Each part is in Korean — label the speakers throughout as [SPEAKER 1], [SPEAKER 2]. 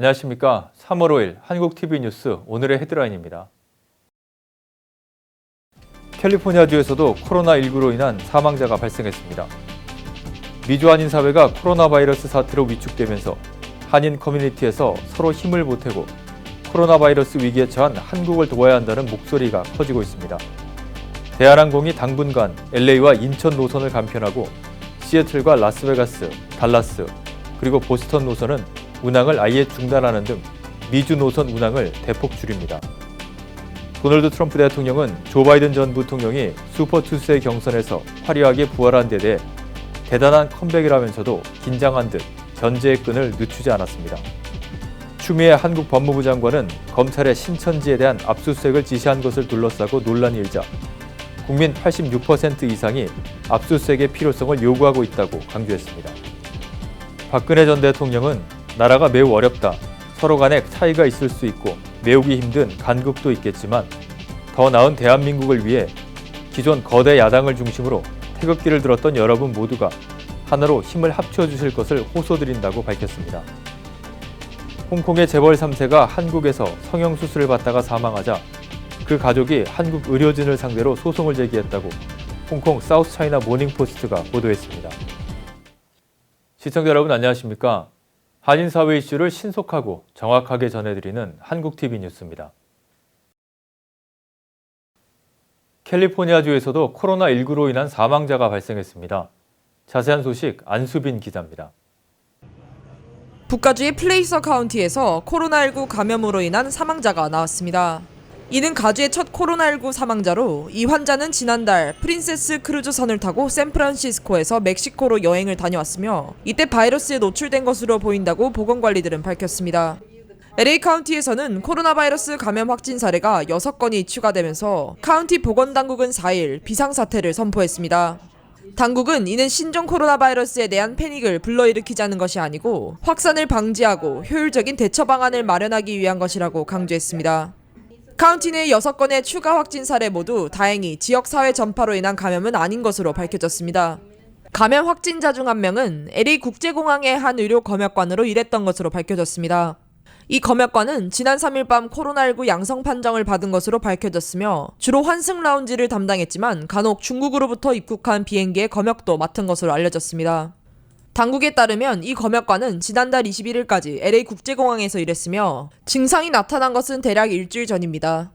[SPEAKER 1] 안녕하십니까. 3월 5일 한국TV 뉴스 오늘의 헤드라인입니다. 캘리포니아주에서도 코로나19로 인한 사망자가 발생했습니다. 미주 한인 사회가 코로나 바이러스 사태로 위축되면서 한인 커뮤니티에서 서로 힘을 보태고 코로나 바이러스 위기에 처한 한국을 도와야 한다는 목소리가 커지고 있습니다. 대한항공이 당분간 LA와 인천 노선을 간편하고 시애틀과 라스베가스, 달라스, 그리고 보스턴 노선은 운항을 아예 중단하는 등 미주 노선 운항을 대폭 줄입니다. 도널드 트럼프 대통령은 조 바이든 전 부통령이 슈퍼투스의 경선에서 화려하게 부활한 데 대해 대단한 컴백이라면서도 긴장한 듯 견제의 끈을 늦추지 않았습니다. 추미애 한국 법무부 장관은 검찰의 신천지에 대한 압수수색을 지시한 것을 둘러싸고 논란이 일자 국민 86% 이상이 압수수색의 필요성을 요구하고 있다고 강조했습니다. 박근혜 전 대통령은 나라가 매우 어렵다. 서로 간에 차이가 있을 수 있고 메우기 힘든 간극도 있겠지만 더 나은 대한민국을 위해 기존 거대 야당을 중심으로 태극기를 들었던 여러분 모두가 하나로 힘을 합쳐 주실 것을 호소드린다고 밝혔습니다. 홍콩의 재벌 3세가 한국에서 성형 수술을 받다가 사망하자 그 가족이 한국 의료진을 상대로 소송을 제기했다고 홍콩 사우스 차이나 모닝 포스트가 보도했습니다. 시청자 여러분 안녕하십니까? 한인 사회 이슈를 신속하고 정확하게 전해드리는 한국 TV 뉴스입니다. 캘리포니아주에서도 코로나19로 인한 사망자가 발생했습니다. 자세한 소식 안수빈 기자입니다.
[SPEAKER 2] 북가주의 플레이서 카운티에서 코로나19 감염으로 인한 사망자가 나왔습니다. 이는 가주의 첫 코로나19 사망자로 이 환자는 지난달 프린세스 크루즈 선을 타고 샌프란시스코에서 멕시코로 여행을 다녀왔으며 이때 바이러스에 노출된 것으로 보인다고 보건관리들은 밝혔습니다. LA 카운티에서는 코로나 바이러스 감염 확진 사례가 6건이 추가되면서 카운티 보건당국은 4일 비상사태를 선포했습니다. 당국은 이는 신종 코로나 바이러스에 대한 패닉을 불러일으키자는 것이 아니고 확산을 방지하고 효율적인 대처 방안을 마련하기 위한 것이라고 강조했습니다. 카운티 내 6건의 추가 확진 사례 모두 다행히 지역사회 전파로 인한 감염은 아닌 것으로 밝혀졌습니다. 감염 확진자 중 한 명은 LA 국제공항의 한 의료 검역관으로 일했던 것으로 밝혀졌습니다. 이 검역관은 지난 3일 밤 코로나19 양성 판정을 받은 것으로 밝혀졌으며 주로 환승 라운지를 담당했지만 간혹 중국으로부터 입국한 비행기의 검역도 맡은 것으로 알려졌습니다. 당국에 따르면 이 검역관은 지난달 21일까지 LA 국제공항에서 일했으며 증상이 나타난 것은 대략 일주일 전입니다.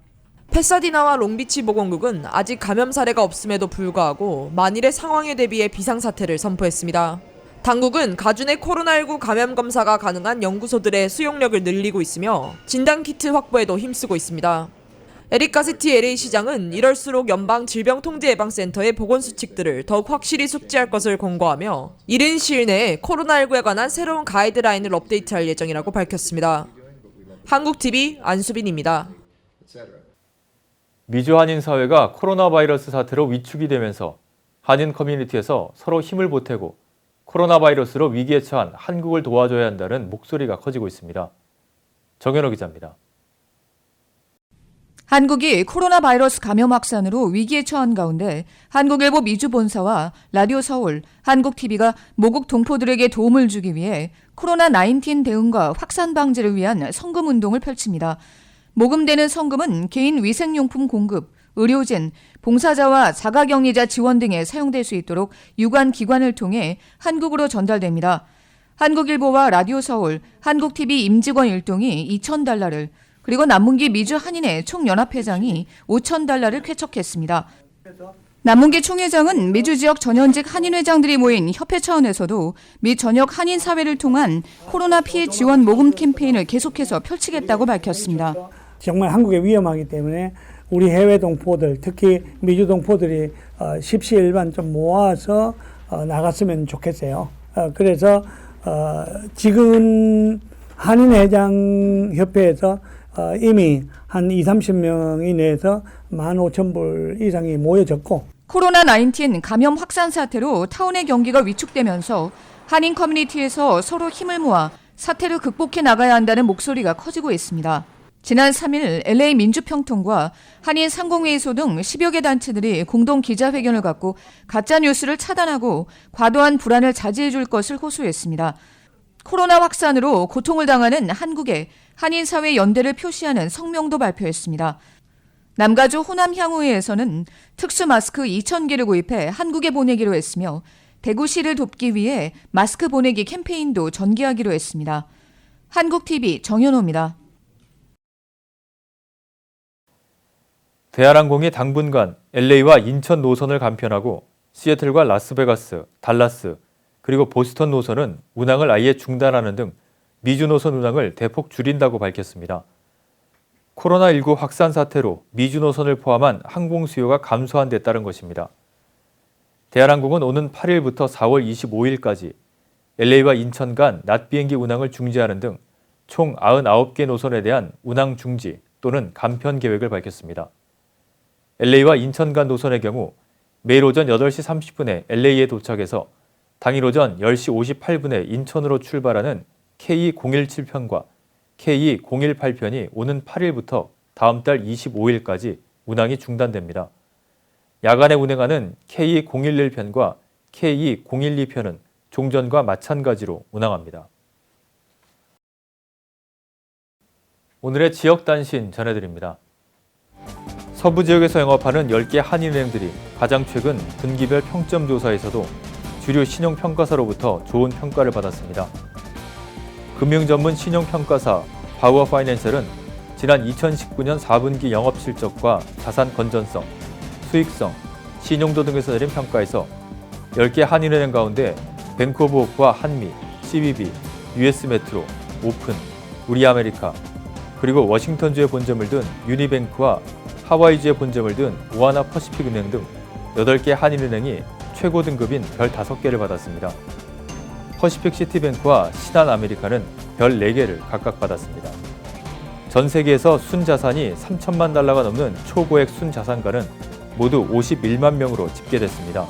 [SPEAKER 2] 패사디나와 롱비치 보건국은 아직 감염 사례가 없음에도 불구하고 만일의 상황에 대비해 비상사태를 선포했습니다. 당국은 내 코로나19 감염 검사가 가능한 연구소들의 수용력을 늘리고 있으며 진단키트 확보에도 힘쓰고 있습니다. 에릭 가세티 LA 시장은 이럴수록 연방 질병통제예방센터의 보건 수칙들을 더욱 확실히 숙지할 것을 권고하며 이른 시일 내에 코로나19에 관한 새로운 가이드라인을 업데이트할 예정이라고 밝혔습니다. 한국TV 안수빈입니다.
[SPEAKER 1] 미주 한인 사회가 코로나 바이러스 사태로 위축이 되면서 한인 커뮤니티에서 서로 힘을 보태고 코로나 바이러스로 위기에 처한 한국을 도와줘야 한다는 목소리가 커지고 있습니다. 정현호 기자입니다.
[SPEAKER 3] 한국이 코로나 바이러스 감염 확산으로 위기에 처한 가운데 한국일보 미주 본사와 라디오 서울, 한국TV가 모국 동포들에게 도움을 주기 위해 코로나 19 대응과 확산 방지를 위한 성금 운동을 펼칩니다. 모금되는 성금은 개인 위생용품 공급, 의료진, 봉사자와 자가격리자 지원 등에 사용될 수 있도록 유관 기관을 통해 한국으로 전달됩니다. 한국일보와 라디오 서울, 한국TV 임직원 일동이 2,000달러를 그리고 남문기 미주 한인회 총연합회장이 5천 달러를 쾌척했습니다. 남문기 총회장은 미주 지역 전현직 한인회장들이 모인 협회 차원에서도 미 전역 한인 사회를 통한 코로나 피해 지원 모금 캠페인을 계속해서 펼치겠다고 밝혔습니다.
[SPEAKER 4] 정말 한국에 위험하기 때문에 우리 해외 동포들, 특히 미주 동포들이 어, 십시일반 좀 모아서 어, 나갔으면 좋겠어요. 어, 그래서 어, 지금 한인회장협회에서 어, 이미 한 2, 30명 이 내에서 15,000불 이상이 모여졌고
[SPEAKER 3] 코로나 19 감염 확산 사태로 타운의 경기가 위축되면서 한인 커뮤니티에서 서로 힘을 모아 사태를 극복해 나가야 한다는 목소리가 커지고 있습니다. 지난 3일 LA 민주평통과 한인 상공회의소 등 10여 개 단체들이 공동 기자회견을 갖고 가짜 뉴스를 차단하고 과도한 불안을 자제해 줄 것을 호소했습니다. 코로나 확산으로 고통을 당하는 한국에 한인사회 연대를 표시하는 성명도 발표했습니다. 남가주 호남향후회에서는 특수 마스크 2,000개를 구입해 한국에 보내기로 했으며 대구시를 돕기 위해 마스크 보내기 캠페인도 전개하기로 했습니다. 한국TV 정현호입니다.
[SPEAKER 1] 대한항공이 당분간 LA와 인천 노선을 간편하고 시애틀과 라스베가스, 달라스, 그리고 보스턴 노선은 운항을 아예 중단하는 등 미주 노선 운항을 대폭 줄인다고 밝혔습니다. 코로나19 확산 사태로 미주 노선을 포함한 항공 수요가 감소한 데 따른 것입니다. 대한항공은 오는 8일부터 4월 25일까지 LA와 인천 간 낮 비행기 운항을 중지하는 등 총 99개 노선에 대한 운항 중지 또는 간편 계획을 밝혔습니다. LA와 인천 간 노선의 경우 매일 오전 8시 30분에 LA에 도착해서 당일 오전 10시 58분에 인천으로 출발하는 K201편과 K201편이 오는 8일부터 다음 달 25일까지 운항이 중단됩니다. 야간에 운행하는 K201편과 K201편은 종전과 마찬가지로 운항합니다. 오늘의 지역 단신 전해드립니다. 서부 지역에서 영업하는 10개 한인은행들이 가장 최근 분기별 평점 조사에서도 주류 신용평가사로부터 좋은 평가를 받았습니다. 금융 전문 신용평가사 바우어 파이낸셜은 지난 2019년 4분기 영업 실적과 자산 건전성, 수익성, 신용도 등에서 내린 평가에서 10개 한인은행 가운데 뱅크 오브 호프와 한미, CBB, US 메트로, 오픈, 우리 아메리카, 그리고 워싱턴주에 본점을 둔 유니뱅크와 하와이주에 본점을 둔 오하나 퍼시픽 은행 등 8개 한인은행이 최고 등급인 별 5개를 받았습니다. 퍼시픽 시티뱅크와 신한 아메리카는 별 4개를 각각 받았습니다. 전 세계에서 순자산이 3천만 달러가 넘는 초고액 순자산가는 모두 51만 명으로 집계됐습니다.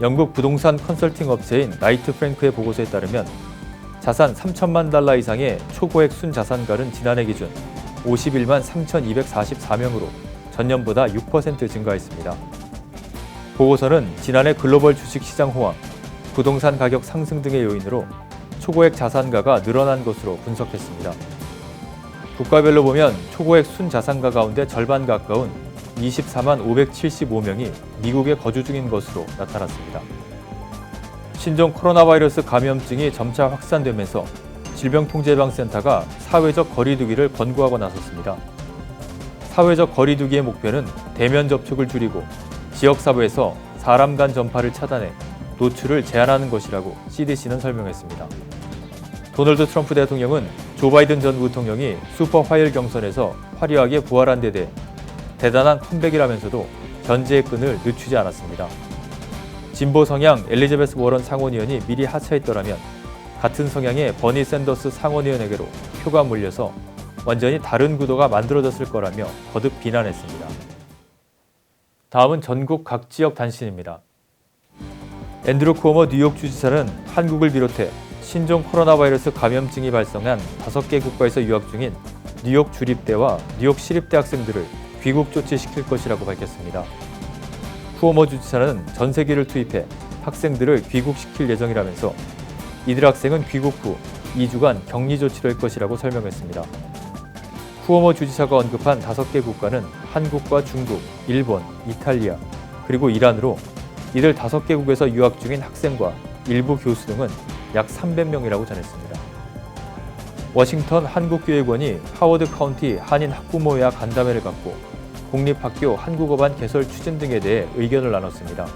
[SPEAKER 1] 영국 부동산 컨설팅 업체인 나이트 프랭크의 보고서에 따르면 자산 3천만 달러 이상의 초고액 순자산가는 지난해 기준 51만 3,244명으로 전년보다 6% 증가했습니다. 보고서는 지난해 글로벌 주식시장 호황, 부동산 가격 상승 등의 요인으로 초고액 자산가가 늘어난 것으로 분석했습니다. 국가별로 보면 초고액 순자산가 가운데 절반 가까운 24만 575명이 미국에 거주 중인 것으로 나타났습니다. 신종 코로나 바이러스 감염증이 점차 확산되면서 질병통제예방센터가 사회적 거리두기를 권고하고 나섰습니다. 사회적 거리두기의 목표는 대면 접촉을 줄이고 지역사회에서 사람 간 전파를 차단해 노출을 제한하는 것이라고 CDC는 설명했습니다. 도널드 트럼프 대통령은 조 바이든 전 부통령이 슈퍼 화일 경선에서 화려하게 부활한 데 대해 대단한 컴백이라면서도 견제의 끈을 늦추지 않았습니다. 진보 성향 엘리자베스 워런 상원의원이 미리 하차했더라면 같은 성향의 버니 샌더스 상원의원에게로 표가 몰려서 완전히 다른 구도가 만들어졌을 거라며 거듭 비난했습니다. 다음은 전국 각 지역 단신입니다. 앤드루 쿠오모 뉴욕 주지사는 한국을 비롯해 신종 코로나 바이러스 감염증이 발생한 5개 국가에서 유학 중인 뉴욕 주립대와 뉴욕 시립대 학생들을 귀국 조치시킬 것이라고 밝혔습니다. 쿠오모 주지사는 전세기를 투입해 학생들을 귀국시킬 예정이라면서 이들 학생은 귀국 후 2주간 격리 조치를 할 것이라고 설명했습니다. 쿠오모 주지사가 언급한 5개 국가는 한국과 중국, 일본, 이탈리아, 그리고 이란으로 이들 5개국에서 유학 중인 학생과 일부 교수 등은 약 300명이라고 전했습니다. 워싱턴 한국교육원이 하워드 카운티 한인 학부모회와 간담회를 갖고 공립학교 한국어반 개설 추진 등에 대해 의견을 나눴습니다.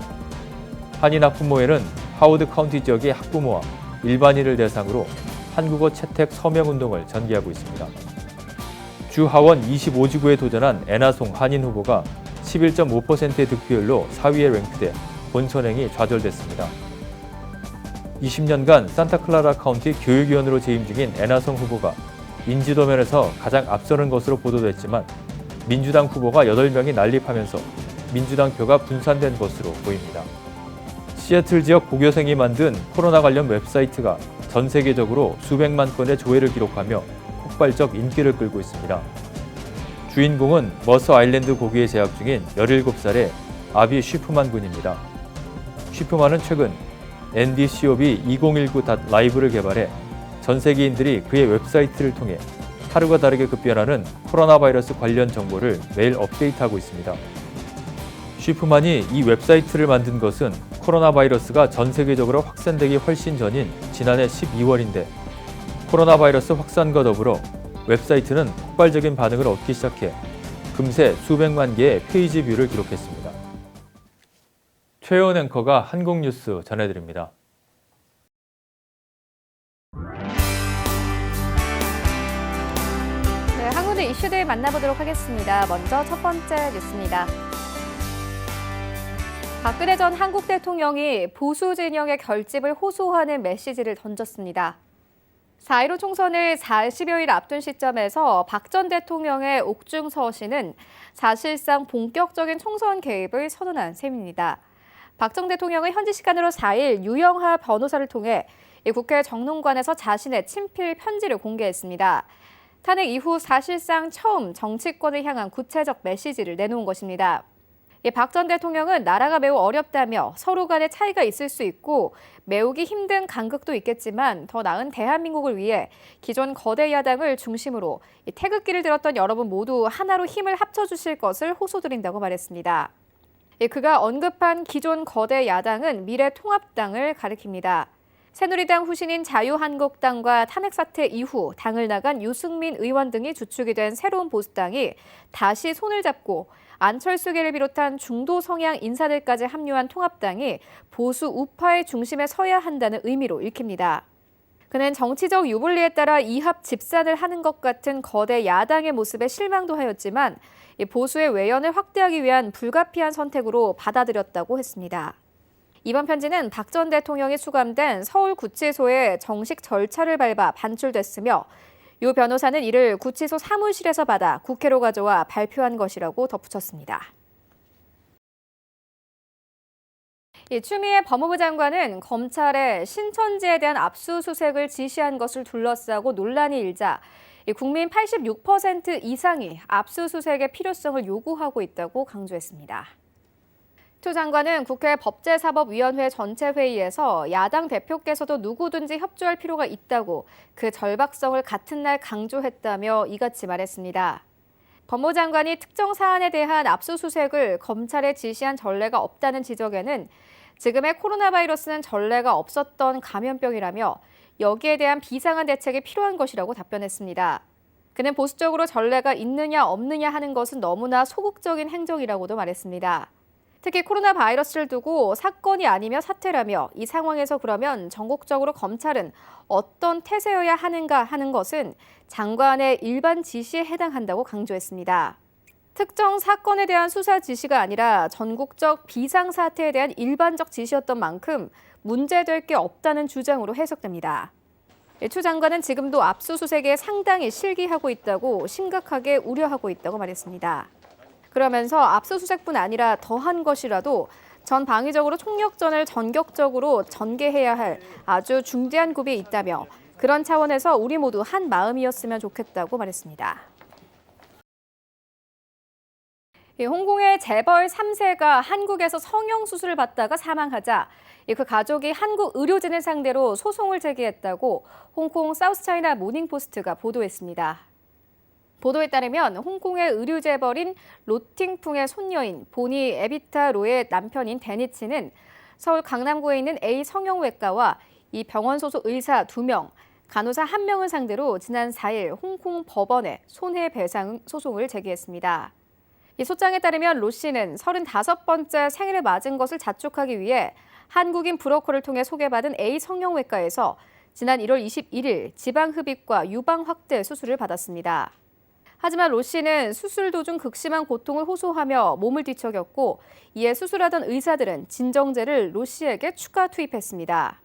[SPEAKER 1] 한인 학부모회는 하워드 카운티 지역의 학부모와 일반인을 대상으로 한국어 채택 서명 운동을 전개하고 있습니다. 주 하원 25지구에 도전한 애나송 한인 후보가 11.5%의 득표율로 4위에 랭크돼 본선행이 좌절됐습니다. 20년간 산타클라라 카운티 교육위원으로 재임 중인 애나송 후보가 인지도 면에서 가장 앞서는 것으로 보도됐지만 민주당 후보가 8명이 난립하면서 민주당 표가 분산된 것으로 보입니다. 시애틀 지역 고교생이 만든 코로나 관련 웹사이트가 전 세계적으로 수백만 건의 조회를 기록하며 폭발적 인기를 끌고 있습니다. 주인공은 머서 아일랜드 고기에 재학 중인 17살의 아비 쉬프만 군입니다. 쉬프만은 최근 ndcop2019.live를 개발해 전 세계인들이 그의 웹사이트를 통해 하루가 다르게 급변하는 코로나 바이러스 관련 정보를 매일 업데이트하고 있습니다. 쉬프만이 이 웹사이트를 만든 것은 코로나 바이러스가 전 세계적으로 확산되기 훨씬 전인 지난해 12월인데 코로나 바이러스 확산과 더불어 웹사이트는 폭발적인 반응을 얻기 시작해 금세 수백만 개의 페이지 뷰를 기록했습니다. 최연 앵커가 한국 뉴스 전해드립니다.
[SPEAKER 5] 네, 한국의 이슈들 만나보도록 하겠습니다. 먼저 첫 번째 뉴스입니다. 박근혜 전 한국 대통령이 보수 진영의 결집을 호소하는 메시지를 던졌습니다. 4.15 총선을 40여일 앞둔 시점에서 박 전 대통령의 옥중 서신은 사실상 본격적인 총선 개입을 선언한 셈입니다. 박 전 대통령은 현지 시간으로 4일 유영하 변호사를 통해 이 국회 정론관에서 자신의 친필 편지를 공개했습니다. 탄핵 이후 사실상 처음 정치권을 향한 구체적 메시지를 내놓은 것입니다. 박 전 대통령은 나라가 매우 어렵다며 서로 간의 차이가 있을 수 있고 메우기 힘든 간극도 있겠지만 더 나은 대한민국을 위해 기존 거대 야당을 중심으로 이 태극기를 들었던 여러분 모두 하나로 힘을 합쳐주실 것을 호소드린다고 말했습니다. 예, 그가 언급한 기존 거대 야당은 미래통합당을 가리킵니다. 새누리당 후신인 자유한국당과 탄핵 사태 이후 당을 나간 유승민 의원 등이 주축이 된 새로운 보수당이 다시 손을 잡고 안철수계를 비롯한 중도 성향 인사들까지 합류한 통합당이 보수 우파의 중심에 서야 한다는 의미로 읽힙니다. 그는 정치적 유불리에 따라 이합 집산을 하는 것 같은 거대 야당의 모습에 실망도 하였지만 이 보수의 외연을 확대하기 위한 불가피한 선택으로 받아들였다고 했습니다. 이번 편지는 박 전 대통령이 수감된 서울구치소에 정식 절차를 밟아 반출됐으며 유 변호사는 이를 구치소 사무실에서 받아 국회로 가져와 발표한 것이라고 덧붙였습니다. 이 추미애 법무부 장관은 검찰의 신천지에 대한 압수수색을 지시한 것을 둘러싸고 논란이 일자 이 국민 86% 이상이 압수수색의 필요성을 요구하고 있다고 강조했습니다. 추 장관은 국회 법제사법위원회 전체 회의에서 야당 대표께서도 누구든지 협조할 필요가 있다고 그 절박성을 같은 날 강조했다며 이같이 말했습니다. 법무부 장관이 특정 사안에 대한 압수수색을 검찰에 지시한 전례가 없다는 지적에는 지금의 코로나 바이러스는 전례가 없었던 감염병이라며 여기에 대한 비상한 대책이 필요한 것이라고 답변했습니다. 그는 보수적으로 전례가 있느냐 없느냐 하는 것은 너무나 소극적인 행정이라고도 말했습니다. 특히 코로나 바이러스를 두고 사건이 아니며 사태라며 이 상황에서 그러면 전국적으로 검찰은 어떤 태세여야 하는가 하는 것은 장관의 일반 지시에 해당한다고 강조했습니다. 특정 사건에 대한 수사 지시가 아니라 전국적 비상사태에 대한 일반적 지시였던 만큼 문제될 게 없다는 주장으로 해석됩니다. 예, 추 장관은 지금도 압수수색에 상당히 실기하고 있다고 심각하게 우려하고 있다고 말했습니다. 그러면서 압수수색뿐 아니라 더한 것이라도 전 방위적으로 총력전을 전격적으로 전개해야 할 아주 중대한 고비에 있다며 그런 차원에서 우리 모두 한 마음이었으면 좋겠다고 말했습니다. 이 홍콩의 재벌 3세가 한국에서 성형 수술을 받다가 사망하자 이그 가족이 한국 의료진을 상대로 소송을 제기했다고 홍콩 사우스차이나 모닝포스트가 보도했습니다. 보도에 따르면 홍콩의 의류 재벌인 로팅풍의 손녀인 보니 에비타 로의 남편인 데니치는 서울 강남구에 있는 A 성형외과와 이 병원 소속 의사 2명, 간호사 1명을 상대로 지난 4일 홍콩 법원에 손해배상 소송을 제기했습니다. 이 소장에 따르면 로 씨는 35번째 생일을 맞은 것을 자축하기 위해 한국인 브로커를 통해 소개받은 A 성형외과에서 지난 1월 21일 지방흡입과 유방 확대 수술을 받았습니다. 하지만 로 씨는 수술 도중 극심한 고통을 호소하며 몸을 뒤척였고 이에 수술하던 의사들은 진정제를 로 씨에게 추가 투입했습니다.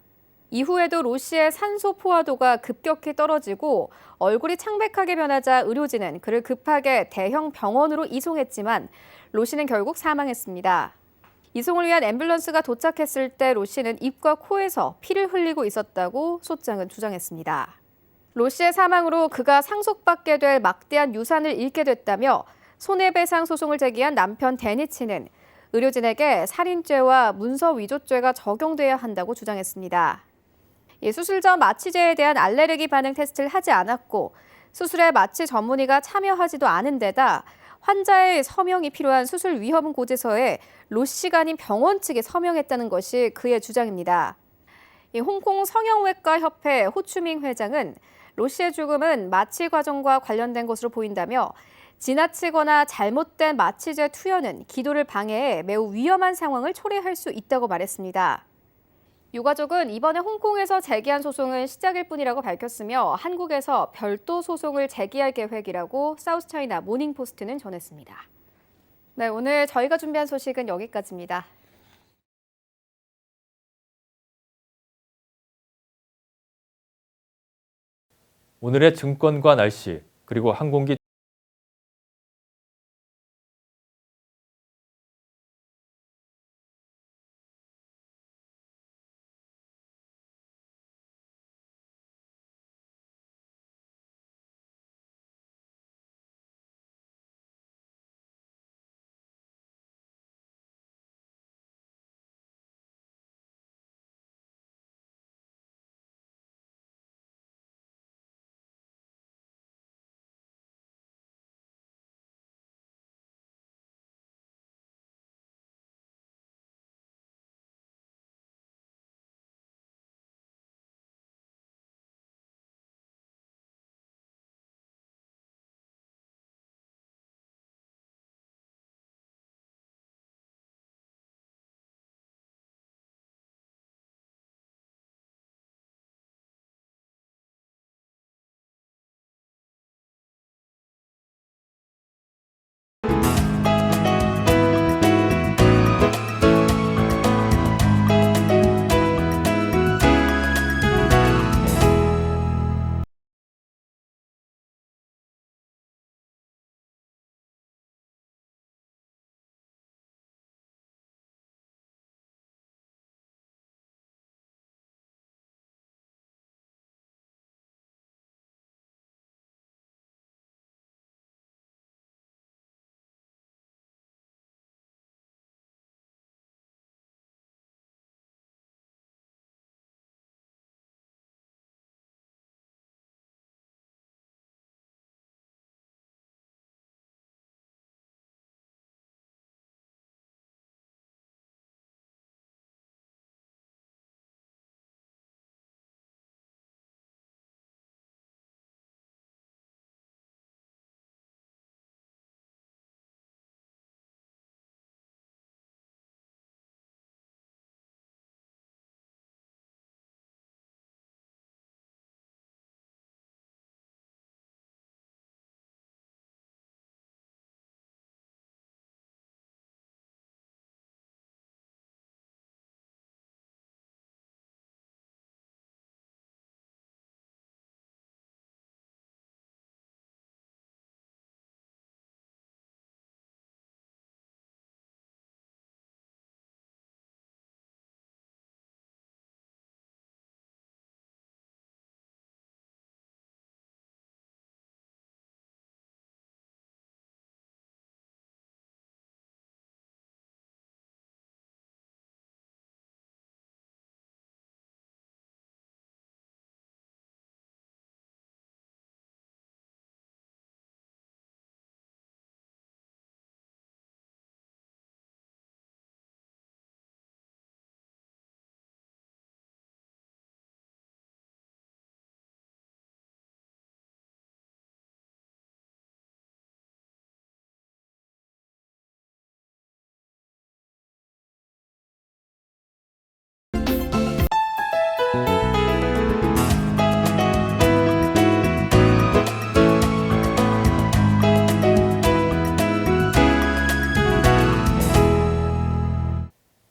[SPEAKER 5] 이후에도 로 씨의 산소 포화도가 급격히 떨어지고 얼굴이 창백하게 변하자 의료진은 그를 급하게 대형 병원으로 이송했지만 로 씨는 결국 사망했습니다. 이송을 위한 앰뷸런스가 도착했을 때 로 씨는 입과 코에서 피를 흘리고 있었다고 소장은 주장했습니다. 로 씨의 사망으로 그가 상속받게 될 막대한 유산을 잃게 됐다며 손해배상 소송을 제기한 남편 데니치는 의료진에게 살인죄와 문서 위조죄가 적용돼야 한다고 주장했습니다. 이 수술 전 마취제에 대한 알레르기 반응 테스트를 하지 않았고 수술에 마취 전문의가 참여하지도 않은 데다 환자의 서명이 필요한 수술 위험 고지서에 로 씨가 아닌 병원 측이 서명했다는 것이 그의 주장입니다. 이 홍콩 성형외과 협회 호추밍 회장은 로 씨의 죽음은 마취 과정과 관련된 것으로 보인다며 지나치거나 잘못된 마취제 투여는 기도를 방해해 매우 위험한 상황을 초래할 수 있다고 말했습니다. 유가족은 이번에 홍콩에서 제기한 소송은 시작일 뿐이라고 밝혔으며 한국에서 별도 소송을 제기할 계획이라고 사우스차이나 모닝포스트는 전했습니다. 네, 오늘 저희가 준비한 소식은 여기까지입니다.
[SPEAKER 1] 오늘의 증권과 날씨 그리고 항공기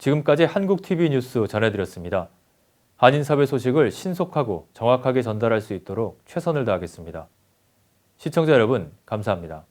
[SPEAKER 1] 지금까지 한국 TV 뉴스 전해드렸습니다. 한인사회 소식을 신속하고 정확하게 전달할 수 있도록 최선을 다하겠습니다. 시청자 여러분, 감사합니다.